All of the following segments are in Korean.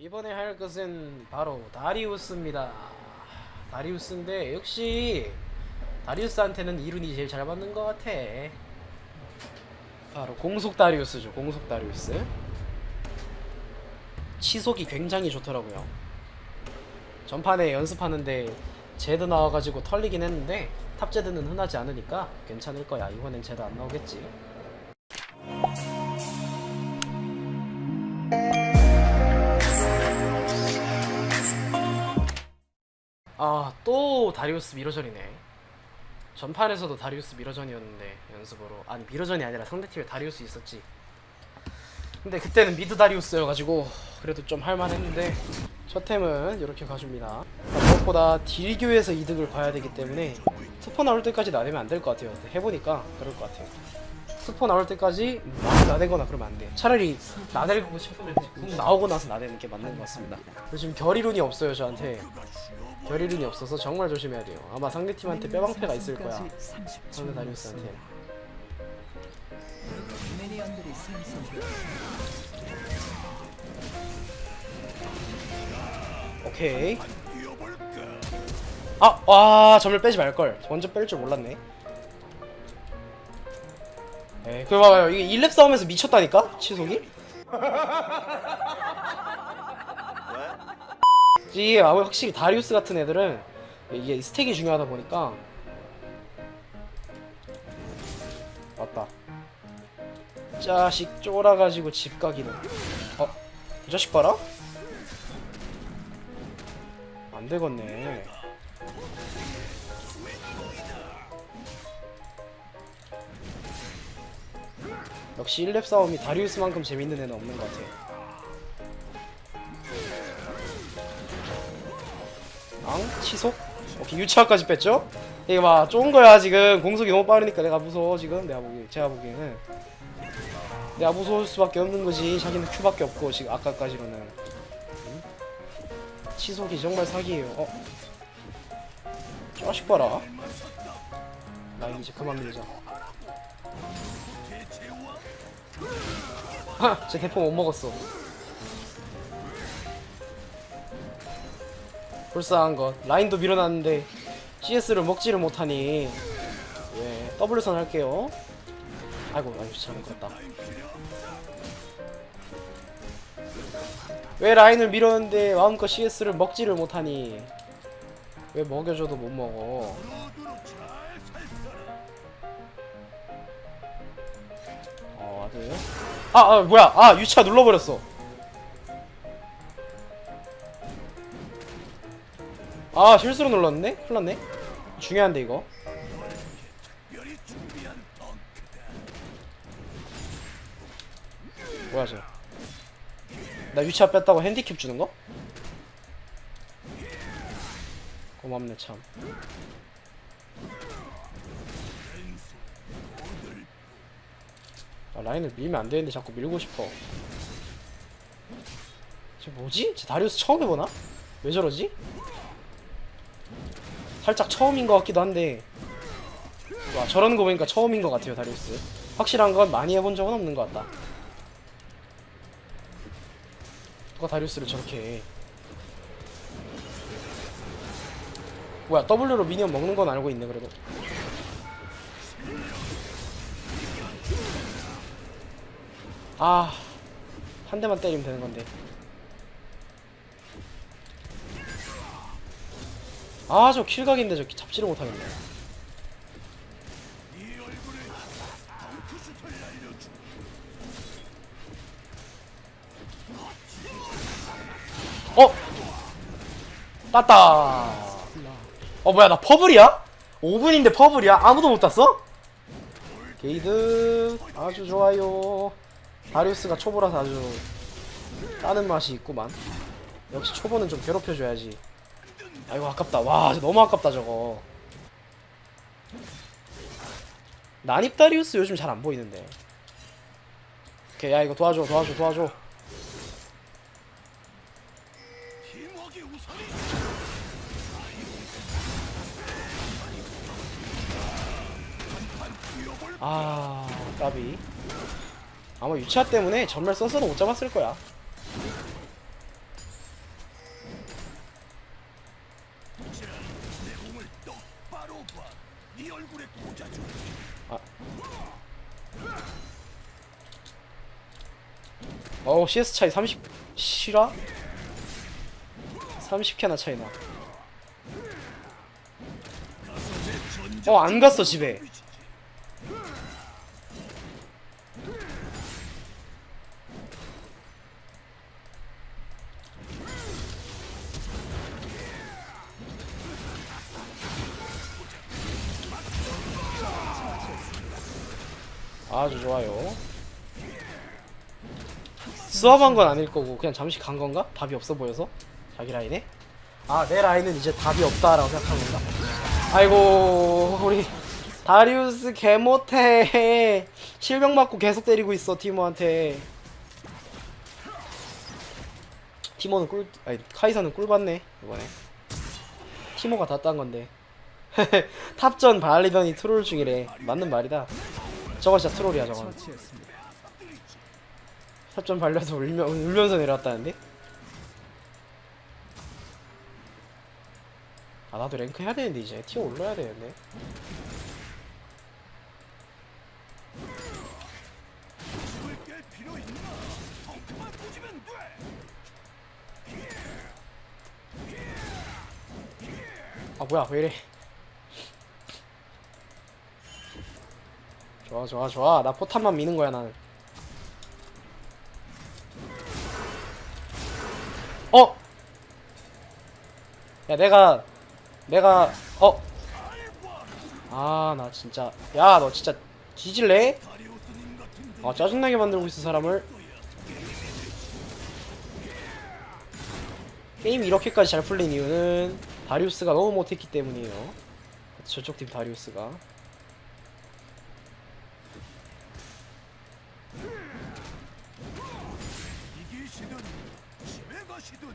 이번에 할 것은 바로 다리우스입니다. 다리우스인데 역시 다리우스한테는 이룬이 제일 잘 맞는 것 같아. 바로 공속 다리우스죠. 공속 다리우스. 치속이 굉장히 좋더라고요. 전판에 연습하는데 제드 나와가지고 털리긴 했는데 탑제드는 흔하지 않으니까 괜찮을 거야. 이번엔 제드 안 나오겠지. 아, 또 다리우스 미러전이네. 전판에서도 다리우스 미러전이었는데 연습으로 아니 미러전이 아니라 상대팀에 다리우스 있었지. 근데 그때는 미드 다리우스여가지고 그래도 좀 할만했는데 첫 템은 이렇게 가줍니다. 무엇보다 딜교에서 이득을 봐야 되기 때문에 스포 나올 때까지 나대면 안 될 것 같아요. 해보니까 그럴 것 같아요. 스포 나올 때까지 막 나대거나 그러면 안 돼. 차라리 나대고 싶으면 궁 나오고 나서 나대는 게 맞는 것 같습니다. 요즘 결이룬이 없어요 저한테. 결이룬이 없어서 정말 조심해야 돼요. 아마 상대팀한테 뼈방패가 있을 거야. 상대 생성돼 오케이. 아, 와, 점을 빼지 말걸. 먼저 뺄 줄 몰랐네. 에, 그 봐봐요. 이게 1렙 싸움에서 미쳤다니까? 치속이? 아, 확실히 다리우스 같은 애들은 이게 스택이 중요하다 보니까 왔다. 자식 쫄아가지고 집 가기는. 어? 이 자식 봐라? 안 되겠네. 역시 1렙 싸움이 다리우스만큼 재밌는 애는 없는 것 같아. 앙? 치속? 오케이, 유치화까지 뺐죠? 이게 막쫀 거야, 지금. 공속이 너무 빠르니까 내가 무서워, 지금. 내가 보기, 제가 보기에는. 내가 무서울 수밖에 없는 거지. 자기는 큐밖에 없고, 지금 아까까지로는. 치속이 정말 사기예요. 어? 자식 봐라. 나 이제 그만 밀자. 하! 제 대포 못 먹었어. 불쌍한 것. 라인도 밀어놨는데 CS를 먹지를 못하니 예 W선 할게요. 아이고 아이고 잘못 갔다. 왜 라인을 밀었는데 마음껏 CS를 먹지를 못하니 왜 먹여줘도 못 먹어 어 아들 아, 아 뭐야 아 유치아 눌러버렸어 아 실수로 눌렀네 큰일났네 중요한데 이거 뭐야 저나 유치아 뺐다고 핸디캡 주는 거? 고맙네 참. 아, 라인을 밀면 안 되는데 자꾸 밀고 싶어. 저 뭐지? 저 다리우스 처음 해보나? 왜 저러지? 살짝 처음인 것 같기도 한데. 와 저러는 거 보니까 처음인 것 같아요 다리우스. 확실한 건 많이 해본 적은 없는 것 같다. 누가 다리우스를 저렇게 해. 뭐야 W로 미니언 먹는 건 알고 있네 그래도 아 한 대만 때리면 되는 건데 아 저 킬각인데 저 잡지를 못하겠네 어? 땄다. 어 뭐야 나 퍼블이야? 5분인데 퍼블이야? 아무도 못 땄어? 게이드 아주 좋아요. 다리우스가 초보라서 아주 따는 맛이 있구만. 역시 초보는 좀 괴롭혀줘야지. 아이고 아깝다. 와 너무 아깝다 저거. 난입 다리우스 요즘 잘 안 보이는데. 오케이 야 이거 도와줘 도와줘 도와줘. 아 까비 아마 유치아 때문에 전멸 써서는 못 잡았을 거야 아. 어우 CS 차이 30 실화? 30캐나 차이나 어 안 갔어 집에 아주 좋아요 수업한 건 아닐 거고 그냥 잠시 간 건가? 답이 없어 보여서? 자기 라인에? 아 내 라인은 이제 답이 없다라고 생각하는 건가? 아이고 우리 다리우스 개 못해 실명 맞고 계속 때리고 있어 티모한테 티모는 꿀 아니 카이사는 꿀 받네 이번에 티모가 다 딴 건데 탑전 발리더니 트롤 중이래 맞는 말이다 저거 진짜 트롤이야 저건. 탑전 발려서 울며, 울면서 내려왔다는데? 아 나도 랭크 해야 되는데 이제 티어 올라야 되는데 아 뭐야 왜 이래 좋아 좋아 좋아 나 포탄만 미는 거야 나는 어? 야 내가 내가 어? 아 나 진짜 야 너 진짜 뒤질래? 아 짜증나게 만들고 있어 사람을 게임이 이렇게까지 잘 풀린 이유는 다리우스가 너무 못했기 때문이에요 저쪽 팀 다리우스가 시든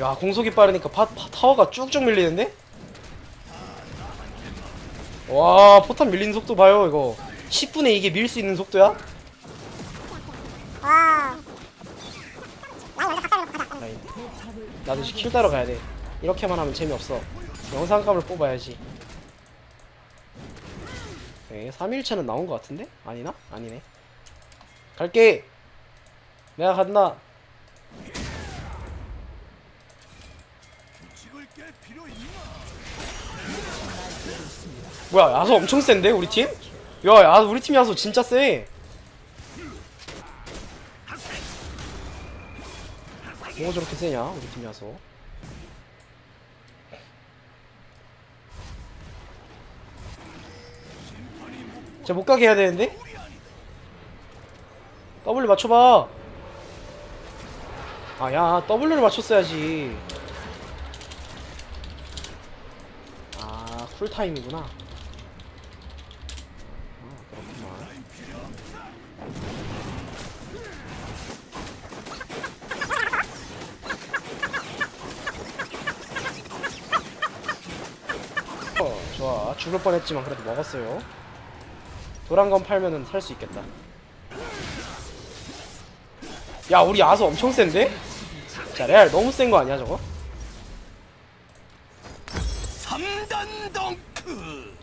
야 공속이 빠르니까 파, 파- 타워가 쭉쭉 밀리는데? 와 포탄 밀리는 속도 봐요 이거. 10분에 이게 밀 수 있는 속도야? 나도 이제 킬 따러 가야 돼. 이렇게만 하면 재미없어. 영상감을 뽑아야지 네, 3일차는 나온 것 같은데? 아니나? 아니네 갈게 내가 간다? 뭐야 야수 엄청 센데 우리 팀? 야 야, 우리 팀 야수 진짜 세 뭐가 저렇게 세냐 우리 팀 야수 쟤 못가게 해야 되는데? W 맞춰봐 아야 W를 맞췄어야지 아 쿨타임이구나 아. 어, 좋아. 죽을 뻔했지만 그래도 먹었어요. 도란건 팔면은 살 수 있겠다. 야, 우리 아서 엄청 센데? 자, 레알 너무 센 거 아니야, 저거? 3단 덩크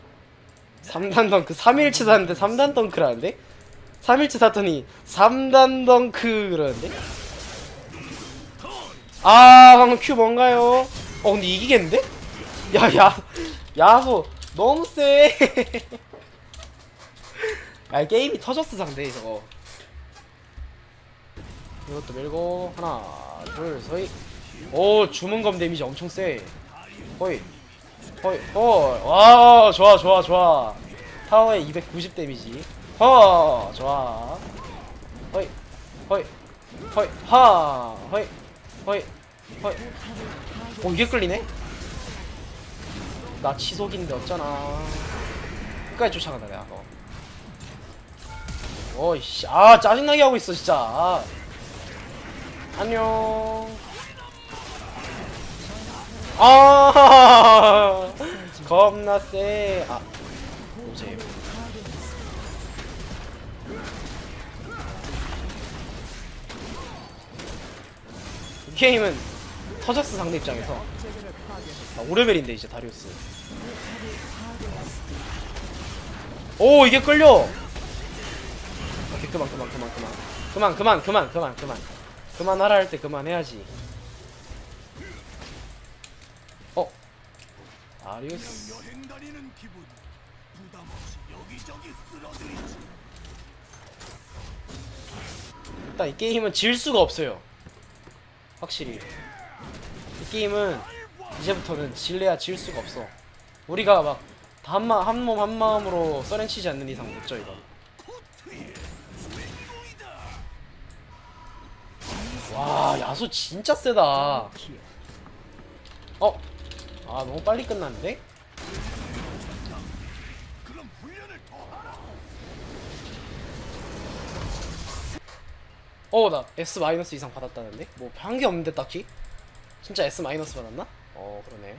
3단 덩크 3일치 샀는데 3단 덩크라는데? 3일치 샀더니 3단 덩크 그러는데? 아 방금 큐 뭔가요? 어 근데 이기겠는데? 야야 야소 너무 세. 야 게임이 터졌어 상대 저거. 이것도 밀고 하나 둘 서이. 오 주문검 데미지 엄청 세. 허이 허이 허와 좋아 좋아 좋아. 타워에 290 데미지. 허 좋아. 허이 허이 허이 하 허이 허이 허이. 어 이게 끌리네? 나 치속인데 어쩌나. 끝까지 쫓아간다 내가. 어. 어이씨 아 짜증나게 하고 있어 진짜. 아. 안녕. 아 겁나 세. 아 오세요. 이 게임은 터졌어 상대 입장에서 나 5레벨인데 이제 다리우스 오 이게 끌려 그만 그만 그만 그만. 그만 그만 그만 그만 그만. 그만하라 할 때 그만해야지. 어? 쓸어들이지. 일단 이 게임은 질 수가 없어요. 확실히. 이 게임은 이제부터는 질래야 질 수가 없어. 우리가 막 한몸 한마음으로 써렌치지 않는 이상 못져 이건 와 야수 진짜 세다 킬. 어? 아 너무 빨리 끝났는데? 어 나 S 마이너스 이상 받았다는데? 뭐 한 게 없는데 딱히? 진짜 S 마이너스 받았나? 어 그러네